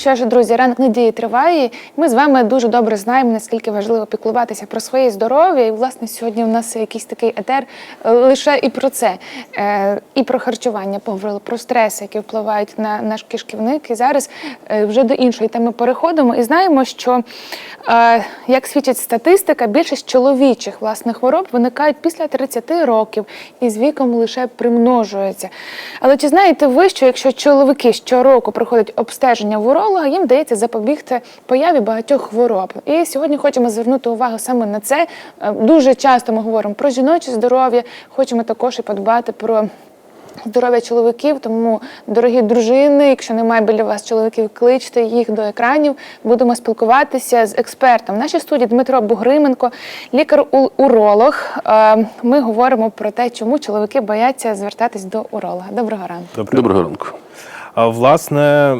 що ж, друзі, ранок недії триває. Ми з вами дуже добре знаємо, наскільки важливо піклуватися про своє здоров'я. І, власне, сьогодні у нас якийсь такий етер е, лише і про це, Е, і про харчування поговорили, про стреси, які впливають на наш кишківник. І зараз е, вже до іншої теми переходимо. І знаємо, що, як свідчить статистика, більшість чоловічих власних хвороб виникають після 30 років і з віком лише примножуються. Але чи знаєте ви, що якщо чоловіки щороку проходять обстеження в уролога, їм вдається запобігти появі багатьох хвороб? І сьогодні хочемо звернути увагу саме на це. Е, Дуже часто ми говоримо про жіноче здоров'я, хочемо також і подбати про. Здоров'я чоловіків, тому, дорогі дружини, якщо немає біля вас чоловіків, кличте їх до екранів. Будемо спілкуватися з експертом. В нашій студії Дмитро Бугрименко, лікар-уролог. Е, Ми говоримо про те, чому чоловіки бояться звертатись до уролога. Доброго ранку. Доброго ранку. Власне,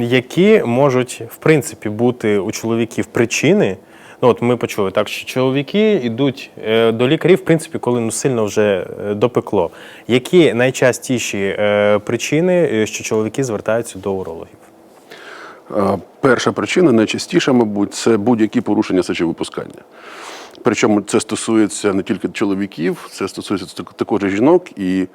які можуть в принципі бути у чоловіків причини? Ну, от ми почули так, що чоловіки йдуть е, до лікарів, в принципі, коли ну сильно вже е, допекло. Які найчастіші е, причини, що чоловіки звертаються до урологів? Перша причина, найчастіша, мабуть, це будь-які порушення сечовипускання. Причому це стосується не тільки чоловіків, це стосується також і жінок. І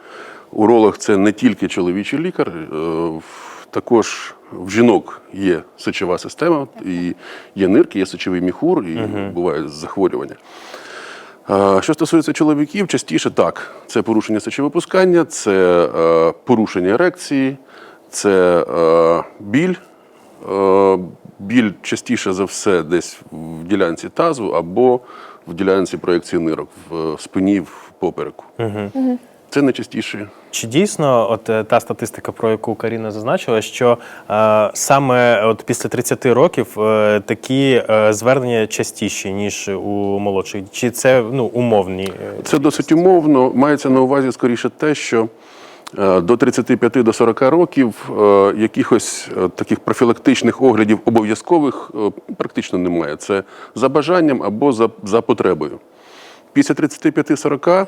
уролог це не тільки чоловічий лікар, е, також в жінок є сечова система, і є нирки, є сечовий міхур, і бувають захворювання. Що стосується чоловіків, частіше так. Це порушення сечовипускання, це е, порушення ерекції, це е, біль. Е, біль частіше за все десь в ділянці тазу або в ділянці проекції нирок, в спині, в попереку. Це найчастіше. Чи дійсно, от е, та статистика, про яку Каріна зазначила, що е, саме от після 30 років е, такі е, звернення частіші, ніж у молодших? Чи це ну, умовні? е, Це досить умовно. Мається на увазі скоріше те, що е, до 35 до 40 років е, якихось е, таких профілактичних оглядів обов'язкових е, практично немає. Це за бажанням або за, за потребою. Після 35-40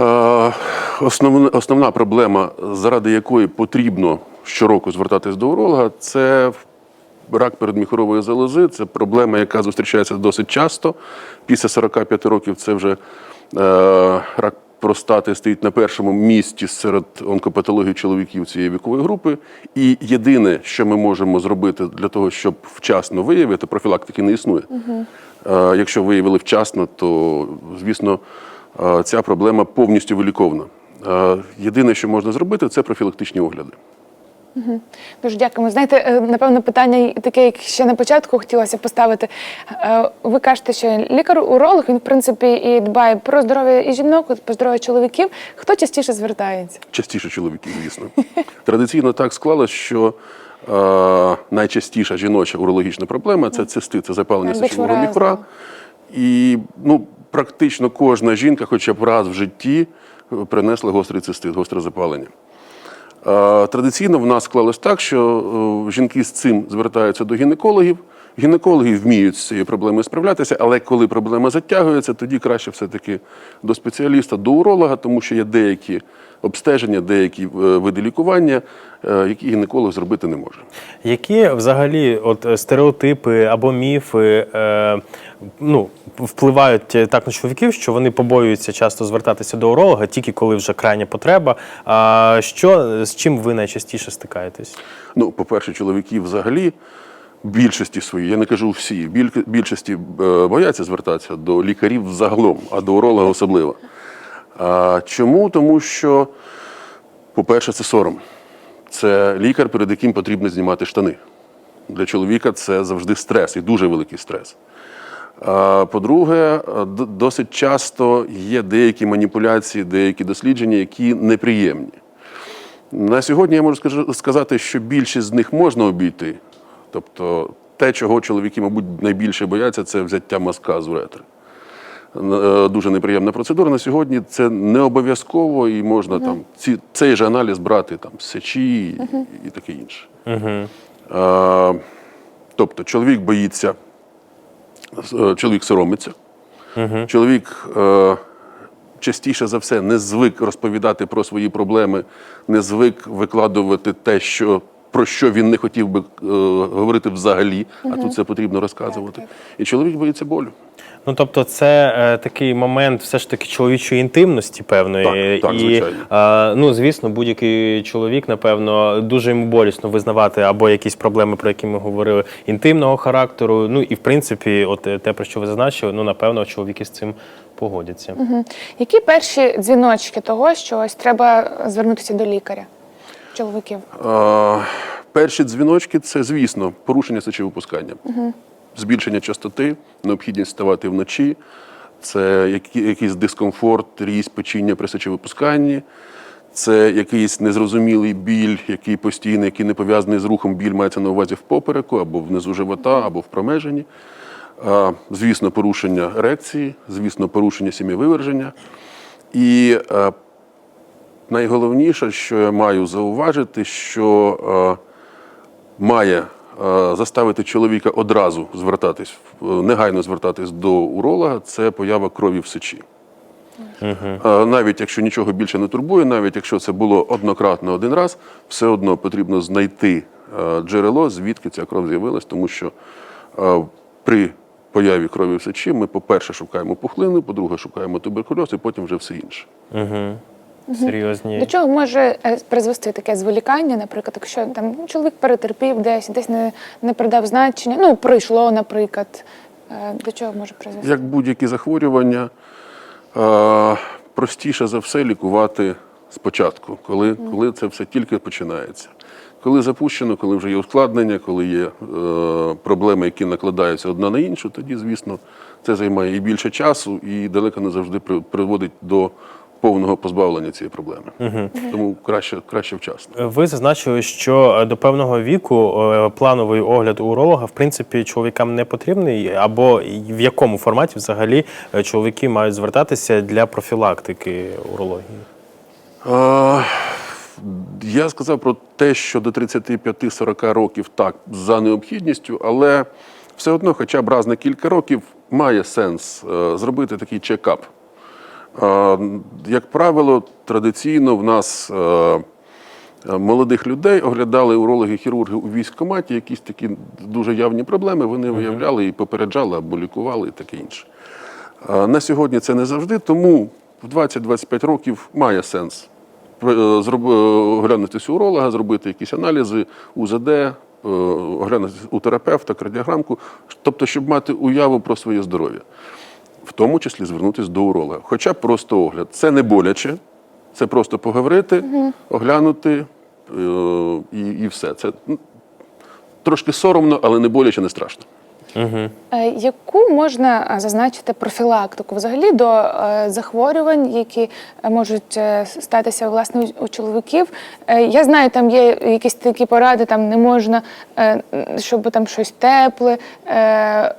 е, основна, основна проблема, заради якої потрібно щороку звертатись до уролога, це рак передміхорової залози. Це проблема, яка зустрічається досить часто. Після 45 років це вже е, рак простати стоїть на першому місці серед онкопатологій чоловіків цієї вікової групи. І єдине, що ми можемо зробити для того, щоб вчасно виявити, профілактики не існує. Угу. якщо виявили вчасно, то звісно ця проблема повністю вилікована. Єдине, що можна зробити, це профілактичні огляди. Дуже дякуємо. Знаєте, е, напевно, питання таке, як ще на початку хотілося поставити. Е, Ви кажете, що лікар-уролог він в принципі і дбає про здоров'я і жінок, про здоров'я чоловіків. Хто частіше звертається? Частіше чоловіків, звісно. Традиційно так склалось, що е, найчастіша жіноча урологічна проблема це цисти, це запалення сечового міхура. І ну, практично кожна жінка, хоча б раз в житті, е, принесла гострий цистит, гостре запалення. Е, Традиційно в нас склалось так, що е, жінки з цим звертаються до гінекологів. Гінекологи вміють з цією проблемою справлятися, але коли проблема затягується, тоді краще все-таки до спеціаліста, до уролога, тому що є деякі обстеження, деякі е, види лікування, е, які гінеколог зробити не може. Які взагалі от е, стереотипи або міфи е, ну, впливають так на чоловіків, що вони побоюються часто звертатися до уролога, тільки коли вже крайня потреба. А що з чим ви найчастіше стикаєтесь? Ну, по-перше, чоловіки взагалі більшості своїй, я не кажу всі, більшості е, бояться звертатися до лікарів загалом, а до уролога особливо. А, чому? Тому що, по-перше, це сором. Це лікар, перед яким потрібно знімати штани. Для чоловіка це завжди стрес і дуже великий стрес. По-друге, е, досить часто є деякі маніпуляції, деякі дослідження, які неприємні. На сьогодні я можу сказати, що більшість з них можна обійти. Тобто, те, чого чоловіки, мабуть, найбільше бояться, це взяття мазка з уретри. Е, Дуже неприємна процедура. На сьогодні це не обов'язково і можна там ці, цей же аналіз брати там з сечі і, і таке інше. Е, тобто, чоловік боїться, е, чоловік соромиться, чоловік е, частіше за все не звик розповідати про свої проблеми, не звик викладувати те, що про що він не хотів би е, говорити взагалі, а тут це потрібно розказувати. І чоловік боїться болю. Ну тобто, це е, такий момент все ж таки чоловічої інтимності певної. Так, так, і е, ну, звісно, будь-який чоловік, напевно, дуже йому болісно визнавати або якісь проблеми, про які ми говорили, інтимного характеру. Ну і в принципі, от е, те, про що ви зазначили, ну напевно, чоловіки з цим погодяться. Які перші дзвіночки того, що ось треба звернутися до лікаря? Чоловіків. А, перші дзвіночки це, звісно, порушення сечовипускання, збільшення частоти, необхідність вставати вночі, це якийсь дискомфорт, різь печіння при сечовипусканні, це якийсь незрозумілий біль, який постійний, який не пов'язаний з рухом. Біль мається на увазі в попереку або внизу живота, або в промежині. А, звісно, порушення ерекції, звісно, порушення сім'євиверження. І е, найголовніше, що я маю зауважити, що е, має е, заставити чоловіка одразу звертатись, е, негайно звертатись до уролога, це поява крові в сечі. Е, Навіть якщо нічого більше не турбує, навіть якщо це було однократно один раз, все одно потрібно знайти джерело, звідки ця кров з'явилась, тому що при появі крові в сечі ми, по-перше, шукаємо пухлину, по-друге, шукаємо туберкульоз, і потім вже все інше. Серйозні. До чого може е, призвести таке зволікання, наприклад, якщо там чоловік перетерпів десь, десь не, не придав значення, ну пройшло, наприклад. Е, До чого може призвести? Як будь-які захворювання, е, простіше за все лікувати спочатку, коли, коли це все тільки починається. Коли запущено, коли вже є ускладнення, коли є е, проблеми, які накладаються одна на іншу, тоді, звісно, це займає і більше часу, і далеко не завжди приводить до повного позбавлення цієї проблеми. Тому краще, краще вчасно. Ви зазначили, що е, до певного віку е, плановий огляд уролога в принципі чоловікам не потрібний, або в якому форматі взагалі е, чоловіки мають звертатися для профілактики урології? Е, Я сказав про те, що до 35-40 років так, за необхідністю, але все одно, хоча б раз на кілька років, має сенс е, зробити такий чекап. Е, Як правило, традиційно в нас е, молодих людей оглядали урологи-хірурги у військкоматі, якісь такі дуже явні проблеми вони виявляли і попереджали або лікували і таке інше. Е, На сьогодні це не завжди, тому в 20-25 років має сенс оглянутися у уролога, зробити якісь аналізи, УЗД, оглянутися у терапевта, кардіограмку, тобто, щоб мати уяву про своє здоров'я, в тому числі звернутися до уролога. Хоча просто огляд. Це не боляче, це просто поговорити, оглянути е, і, і все. Це ну, трошки соромно, але не боляче, не страшно. Е, Яку можна е, зазначити профілактику взагалі до е, захворювань, які можуть статися власне у- чоловіків? Я знаю, там є якісь такі поради, там не можна, щоб там щось тепле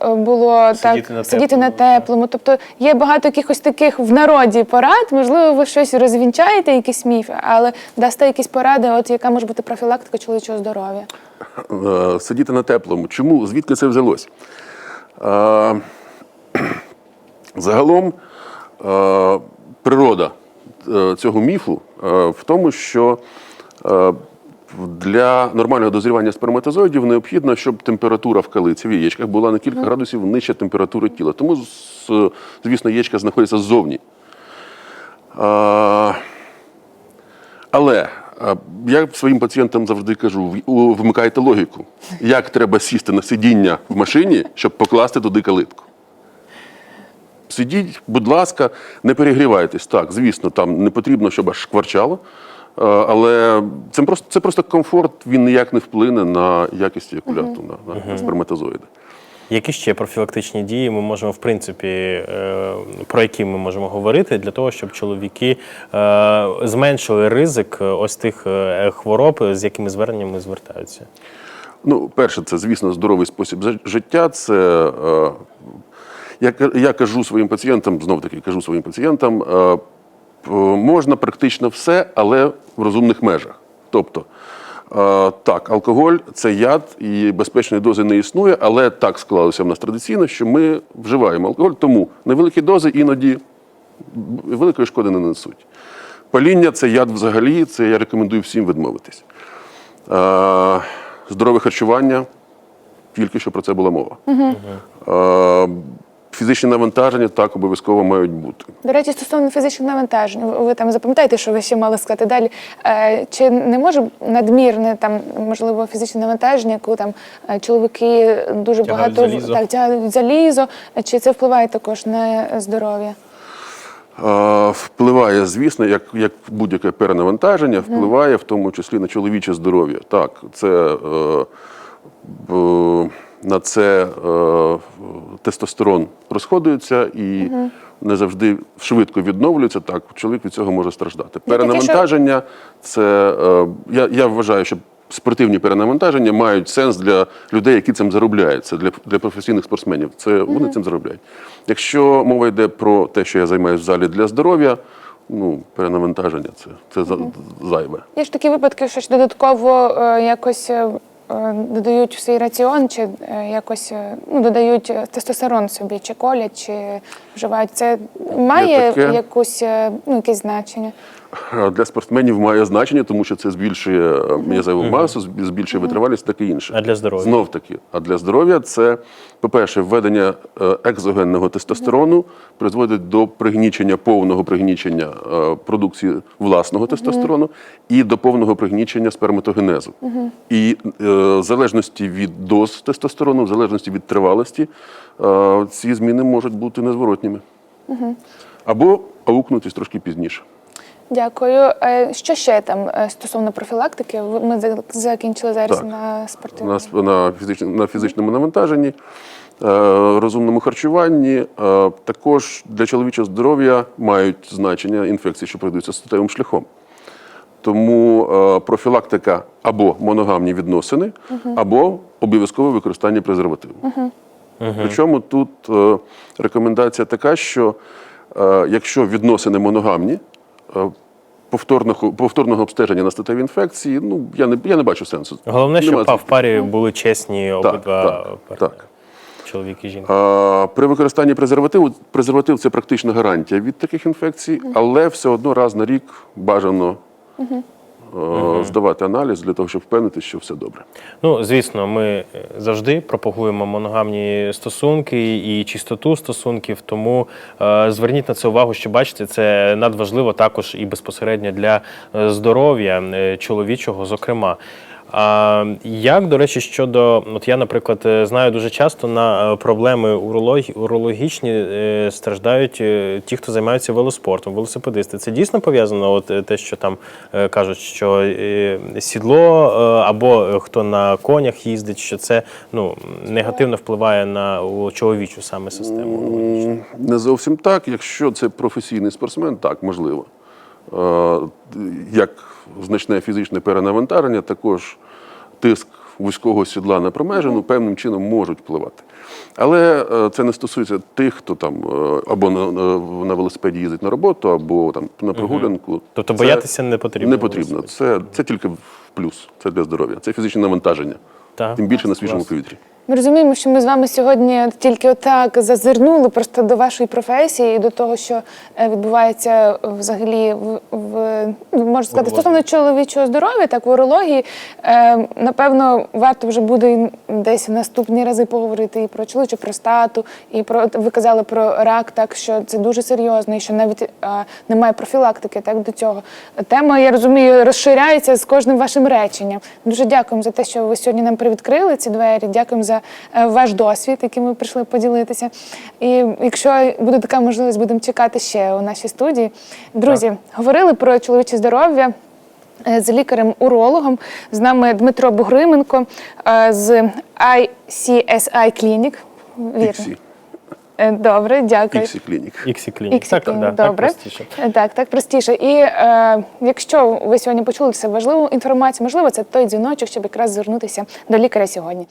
було Сидіти так на сидіти на теплому. Тобто є багато якихось таких в народі порад. Можливо, ви щось розвінчаєте, якісь міфи, але дасте якісь поради, от яка може бути профілактика чоловічого здоров'я? Е, сидіти на теплому. Чому? Звідки це взялось? Е, Загалом е, природа цього міфу в тому, що для нормального дозрівання сперматозоїдів необхідно, щоб температура в калиці в яєчках була на кілька градусів нижче температури тіла. Тому, звісно, яєчка знаходяться ззовні. Але я своїм пацієнтам завжди кажу: вмикайте логіку, як треба сісти на сидіння в машині, щоб покласти туди калитку. Сидіть, будь ласка, не перегрівайтесь. Так, звісно, там не потрібно, щоб аж шкварчало. Але це просто, це просто комфорт, він ніяк не вплине на якість еякуляту, на, на сперматозоїди. Які ще профілактичні дії ми можемо, в принципі, е, про які ми можемо говорити для того, щоб чоловіки е, зменшили ризик е, ось тих хвороб, з якими зверненнями звертаються? Ну, перше, це, звісно, здоровий спосіб життя. Це я, я кажу своїм пацієнтам, знов таки кажу своїм пацієнтам, можна практично все, але в розумних межах. Тобто, так, алкоголь це яд і безпечної дози не існує, але так склалося в нас традиційно, що ми вживаємо алкоголь, тому невеликі дози іноді великої шкоди не несуть. Паління це яд взагалі, це я рекомендую всім відмовитись. Е, здорове харчування, тільки що про це була мова. Е, фізичні навантаження так обов'язково мають бути. До речі, стосовно фізичних навантажень, ви, там запам'ятаєте, що ви ще мали сказати далі. Е, чи не може надмірне там можливо фізичне навантаження, коли там е, чоловіки дуже Тягають багато залізо. так тягають залізо, чи це впливає також на здоров'я? Е, Впливає, звісно, як, як будь-яке перенавантаження, впливає в тому числі на чоловіче здоров'я. Так, це е, б- на це е, тестостерон розходується і не завжди швидко відновлюється. Так, чоловік від цього може страждати. Ну, Перенавантаження це е, я, я вважаю, що спортивні перенавантаження мають сенс для людей, які цим заробляють. Це для, для професійних спортсменів. Це вони цим заробляють. Якщо мова йде про те, що я займаюся в залі для здоров'я, ну перенавантаження це, це за- зайве. Є ж такі випадки, що ж додатково е, якось е, додають в свій раціон, чи е, якось е, ну, додають е, тестостерон собі, чи колять, чи вживають. Це має таке. якусь, е, ну, якесь значення? Для спортсменів має значення, тому що це збільшує е, м'язову масу, збільшує витривалість, таке інше. А для здоров'я? Знов таки. А для здоров'я це, по-перше, введення е, екзогенного тестостерону призводить до пригнічення, повного пригнічення е, продукції власного тестостерону і до повного пригнічення сперматогенезу. І в залежності від доз тестостерону, в залежності від тривалості, ці зміни можуть бути незворотніми. Або аукнутись трошки пізніше. Дякую. Е, Що ще там е, стосовно профілактики? Ви- Ми закінчили зараз Так. на спортивному. на, на, фізич, на фізичному навантаженні, е, розумному харчуванні. Також для чоловічого здоров'я мають значення інфекції, що передаються статевим шляхом. Тому е, профілактика або моногамні відносини, або обов'язкове використання презервативу. Причому тут е, рекомендація така, що е, якщо відносини моногамні, повторного, повторного обстеження на статеві інфекції, ну я не, я не бачу сенсу. Головне, щоб Нема па- в парі були чесні обидва так, партнери. так. чоловік і жінка. А, При використанні презервативу презерватив це практична гарантія від таких інфекцій, але все одно раз на рік бажано е, здавати аналіз для того, щоб впевнитися, що все добре. Ну, звісно, ми е, завжди пропагуємо моногамні стосунки і чистоту стосунків, тому е, зверніть на це увагу, що бачите, це надважливо також і безпосередньо для здоров'я чоловічого, зокрема. А як, до речі, щодо, от я, наприклад, е, знаю дуже часто на е, проблеми урологі, урологічні е, страждають ті, хто займаються велоспортом, велосипедисти. Це дійсно пов'язано, от те, що там кажуть, що сідло або хто на конях їздить, що це ну негативно впливає на чоловічу саме систему. Не зовсім так. Якщо це професійний спортсмен, так можливо. Е, Як значне фізичне перенавантаження, також тиск вузького сідла на промежину певним чином можуть впливати. Але е, це не стосується тих, хто там е, або на, на, велосипеді їздить на роботу, або там на прогулянку. Тобто Це боятися не потрібно Не потрібно. Це, це тільки в плюс. Це для здоров'я. Це фізичне навантаження. Так. Тим більше на свіжому повітрі. Ми розуміємо, що ми з вами сьогодні тільки отак зазирнули просто до вашої професії і до того, що е, відбувається взагалі в, в ну, можна сказати, стосовно чоловічого здоров'я, так в урології. Е, напевно, варто вже буде десь в наступні рази поговорити і про чоловічу простату, і про ви казали про рак, так що це дуже серйозно, і що навіть е, немає профілактики так до цього. Тема, я розумію, розширяється з кожним вашим реченням. Дуже дякуємо за те, що ви сьогодні нам привідкрили ці двері. Дякуємо за е, ваш досвід, яким ви прийшли поділитися. І якщо буде така можливість, будемо чекати ще у нашій студії. Друзі, говорили про чоловіче здоров'я. е, З лікарем-урологом з нами Дмитро Бугрименко е, з ICSI Clinic. Вірно. Е, Добре, дякую. Іксі клінік. Іксі клінік. Так, Так, да, так простіше. Е, Так, так простіше. І е, якщо ви сьогодні почули це важливу інформацію, можливо, це той дзвіночок, щоб якраз звернутися до лікаря сьогодні.